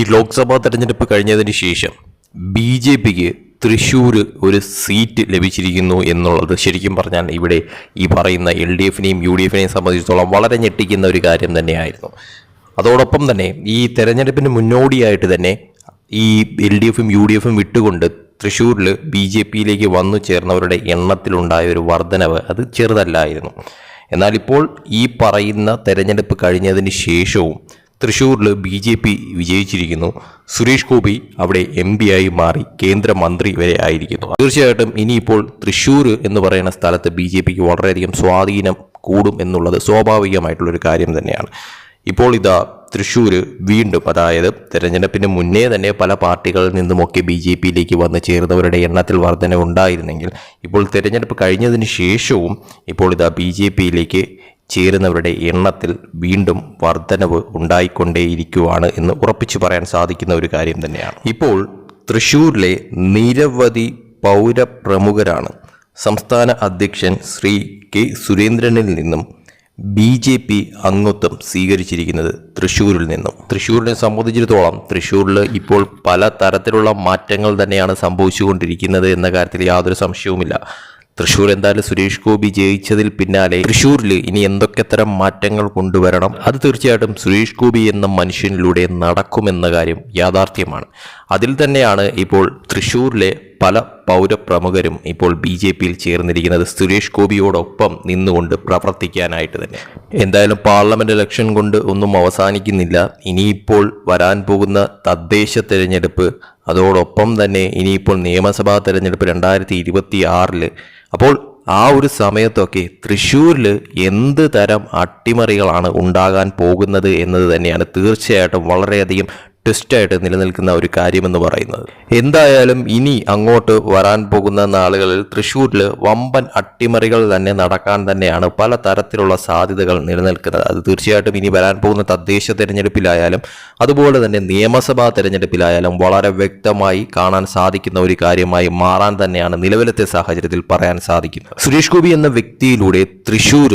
ഈ ലോക്സഭാ തെരഞ്ഞെടുപ്പ് കഴിഞ്ഞതിന് ശേഷം ബി ജെ പിക്ക് തൃശ്ശൂർ ഒരു സീറ്റ് ലഭിച്ചിരിക്കുന്നു എന്നുള്ളത് ശരിക്കും പറഞ്ഞാൽ ഇവിടെ ഈ പറയുന്ന എൽ ഡി എഫിനെയും യു ഡി എഫിനെയും സംബന്ധിച്ചിടത്തോളം വളരെ ഞെട്ടിക്കുന്ന ഒരു കാര്യം തന്നെയായിരുന്നു. അതോടൊപ്പം തന്നെ ഈ തെരഞ്ഞെടുപ്പിന് മുന്നോടിയായിട്ട് തന്നെ ഈ എൽ ഡി എഫും യു ഡി എഫും വിട്ടുകൊണ്ട് തൃശ്ശൂരിൽ ബി ജെ പിയിലേക്ക് വന്നു ചേർന്നവരുടെ എണ്ണത്തിലുണ്ടായ ഒരു വർധനവ് അത് ചെറുതല്ലായിരുന്നു. എന്നാൽ ഇപ്പോൾ ഈ പറയുന്ന തെരഞ്ഞെടുപ്പ് കഴിഞ്ഞതിന് ശേഷവും തൃശ്ശൂരിൽ ബി ജെ പി വിജയിച്ചിരിക്കുന്നു. സുരേഷ് ഗോപി അവിടെ എം പി ആയി മാറി കേന്ദ്രമന്ത്രി വരെ ആയിരിക്കുന്നു. തീർച്ചയായിട്ടും ഇനിയിപ്പോൾ തൃശ്ശൂർ എന്ന് പറയുന്ന സ്ഥലത്ത് ബി ജെ പിക്ക് വളരെയധികം സ്വാധീനം കൂടും എന്നുള്ളത് സ്വാഭാവികമായിട്ടുള്ളൊരു കാര്യം തന്നെയാണ്. ഇപ്പോൾ ഇതാ തൃശ്ശൂർ വീണ്ടും അതായത് തെരഞ്ഞെടുപ്പിന് മുന്നേ തന്നെ പല പാർട്ടികളിൽ നിന്നുമൊക്കെ ബി ജെ പിയിലേക്ക് വന്ന് ചേർന്നവരുടെ എണ്ണത്തിൽ വർധന ഉണ്ടായിരുന്നെങ്കിൽ ഇപ്പോൾ തിരഞ്ഞെടുപ്പ് കഴിഞ്ഞതിന് ശേഷവും ഇപ്പോൾ ഇതാ ബി ജെ പിയിലേക്ക് ചേരുന്നവരുടെ എണ്ണത്തിൽ വീണ്ടും വർധനവ് ഉണ്ടായിക്കൊണ്ടേയിരിക്കുവാണ് എന്ന് ഉറപ്പിച്ചു പറയാൻ സാധിക്കുന്ന ഒരു കാര്യം തന്നെയാണ്. ഇപ്പോൾ തൃശൂരിലെ നിരവധി പൗരപ്രമുഖരാണ് സംസ്ഥാന അധ്യക്ഷൻ ശ്രീ കെ സുരേന്ദ്രനിൽ നിന്നും ബി ജെ പി അംഗത്വം സ്വീകരിച്ചിരിക്കുന്നത് തൃശ്ശൂരിൽ നിന്നും. തൃശ്ശൂരിനെ സംബന്ധിച്ചിടത്തോളം തൃശ്ശൂരിൽ ഇപ്പോൾ പല തരത്തിലുള്ള മാറ്റങ്ങൾ തന്നെയാണ് സംഭവിച്ചുകൊണ്ടിരിക്കുന്നത് എന്ന കാര്യത്തിൽ യാതൊരു സംശയവുമില്ല. തൃശ്ശൂർ എന്തായാലും സുരേഷ് ഗോപി ജയിച്ചതിൽ പിന്നാലെ തൃശ്ശൂരിൽ ഇനി എന്തൊക്കെ തരം മാറ്റങ്ങൾ കൊണ്ടുവരണം? അത് തീർച്ചയായിട്ടും സുരേഷ് ഗോപി എന്ന മനുഷ്യനിലൂടെ നടക്കുമെന്ന കാര്യം യാഥാർത്ഥ്യമാണ്. അതിൽ തന്നെയാണ് ഇപ്പോൾ തൃശ്ശൂരിലെ പല പൗരപ്രമുഖരും ഇപ്പോൾ ബി ജെ പിയിൽ ചേർന്നിരിക്കുന്നത് സുരേഷ് ഗോപിയോടൊപ്പം നിന്നുകൊണ്ട് പ്രവർത്തിക്കാനായിട്ട് തന്നെ. എന്തായാലും പാർലമെന്റ് ഇലക്ഷൻ കൊണ്ട് ഒന്നും അവസാനിക്കുന്നില്ല. ഇനിയിപ്പോൾ വരാൻ പോകുന്ന തദ്ദേശ തെരഞ്ഞെടുപ്പ് അതോടൊപ്പം തന്നെ ഇനിയിപ്പോൾ നിയമസഭാ തെരഞ്ഞെടുപ്പ് രണ്ടായിരത്തി ഇരുപത്തി ആറിൽ അപ്പോൾ ആ ഒരു സമയത്തൊക്കെ തൃശ്ശൂരിൽ എന്ത് തരം അട്ടിമറികളാണ് ഉണ്ടാകാൻ പോകുന്നത് എന്നത് തന്നെയാണ് തീർച്ചയായിട്ടും വളരെയധികം ട്വിസ്റ്റായിട്ട് നിലനിൽക്കുന്ന ഒരു കാര്യമെന്ന് പറയുന്നത്. എന്തായാലും ഇനി അങ്ങോട്ട് വരാൻ പോകുന്ന നാളുകളിൽ തൃശ്ശൂരിൽ വമ്പൻ അട്ടിമറികൾ തന്നെ നടക്കാൻ തന്നെയാണ് പല തരത്തിലുള്ള സാധ്യതകൾ നിലനിൽക്കുന്നത്. അത് തീർച്ചയായിട്ടും ഇനി വരാൻ പോകുന്ന തദ്ദേശ തെരഞ്ഞെടുപ്പിലായാലും അതുപോലെ തന്നെ നിയമസഭാ തെരഞ്ഞെടുപ്പിലായാലും വളരെ വ്യക്തമായി കാണാൻ സാധിക്കുന്ന ഒരു കാര്യമായി മാറാൻ തന്നെയാണ് നിലവിലത്തെ സാഹചര്യത്തിൽ പറയാൻ സാധിക്കുന്നത്. സുരേഷ് ഗോപി എന്ന വ്യക്തിയിലൂടെ തൃശ്ശൂർ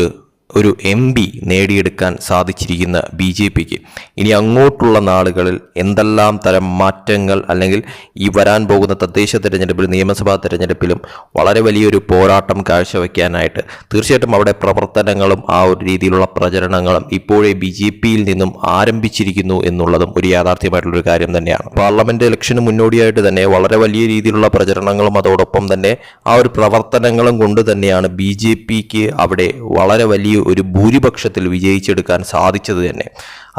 ഒരു എം പി നേടിയെടുക്കാൻ സാധിച്ചിരിക്കുന്ന ബി ജെ പിക്ക്. ഇനി അങ്ങോട്ടുള്ള നാളുകളിൽ എന്തെല്ലാം തരം മാറ്റങ്ങൾ അല്ലെങ്കിൽ ഈ വരാൻ പോകുന്ന തദ്ദേശ തെരഞ്ഞെടുപ്പിൽ നിയമസഭാ തിരഞ്ഞെടുപ്പിലും വളരെ വലിയൊരു പോരാട്ടം കാഴ്ചവെക്കാനായിട്ട് തീർച്ചയായിട്ടും അവിടെ പ്രവർത്തനങ്ങളും ആ ഒരു രീതിയിലുള്ള പ്രചരണങ്ങളും ഇപ്പോഴേ ബി ജെ പിയിൽ നിന്നും ആരംഭിച്ചിരിക്കുന്നു എന്നുള്ളതും ഒരു യാഥാർത്ഥ്യമായിട്ടുള്ളൊരു കാര്യം തന്നെയാണ്. പാർലമെന്റ് ഇലക്ഷന് മുന്നോടിയായിട്ട് തന്നെ വളരെ വലിയ രീതിയിലുള്ള പ്രചരണങ്ങളും അതോടൊപ്പം തന്നെ ആ ഒരു പ്രവർത്തനങ്ങളും കൊണ്ട് തന്നെയാണ് ബി ജെ പിക്ക് അവിടെ വളരെ വലിയ ഒരു ഭൂരിപക്ഷത്തിൽ വിജയിച്ചെടുക്കാൻ സാധിച്ചത് തന്നെ.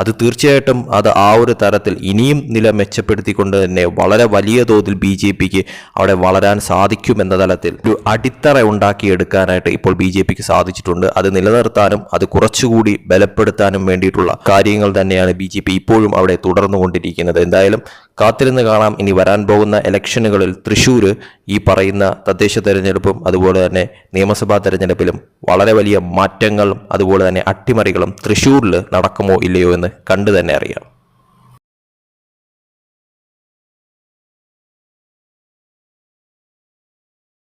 അത് തീർച്ചയായിട്ടും അത് ആ ഒരു തരത്തിൽ ഇനിയും നില മെച്ചപ്പെടുത്തിക്കൊണ്ട് തന്നെ വളരെ വലിയ തോതിൽ ബി ജെ പിക്ക് അവിടെ വളരാൻ സാധിക്കുമെന്ന തലത്തിൽ ഒരു അടിത്തറ ഉണ്ടാക്കിയെടുക്കാനായിട്ട് ഇപ്പോൾ ബി ജെ പിക്ക് സാധിച്ചിട്ടുണ്ട്. അത് നിലനിർത്താനും അത് കുറച്ചുകൂടി ബലപ്പെടുത്താനും വേണ്ടിയിട്ടുള്ള കാര്യങ്ങൾ തന്നെയാണ് ബി ജെ പി ഇപ്പോഴും അവിടെ തുടർന്നുകൊണ്ടിരിക്കുന്നത്. എന്തായാലും കാത്തിരുന്ന് കാണാം. ഇനി വരാൻ പോകുന്ന ഇലക്ഷനുകളിൽ തൃശ്ശൂർ ഈ പറയുന്ന തദ്ദേശ തെരഞ്ഞെടുപ്പും അതുപോലെ തന്നെ നിയമസഭാ തെരഞ്ഞെടുപ്പിലും വളരെ വലിയ മാറ്റങ്ങളും അതുപോലെ തന്നെ അട്ടിമറികളും തൃശ്ശൂരിൽ നടക്കുമോ ഇല്ലയോ എന്ന് കണ്ടു തന്നെ അറിയാം.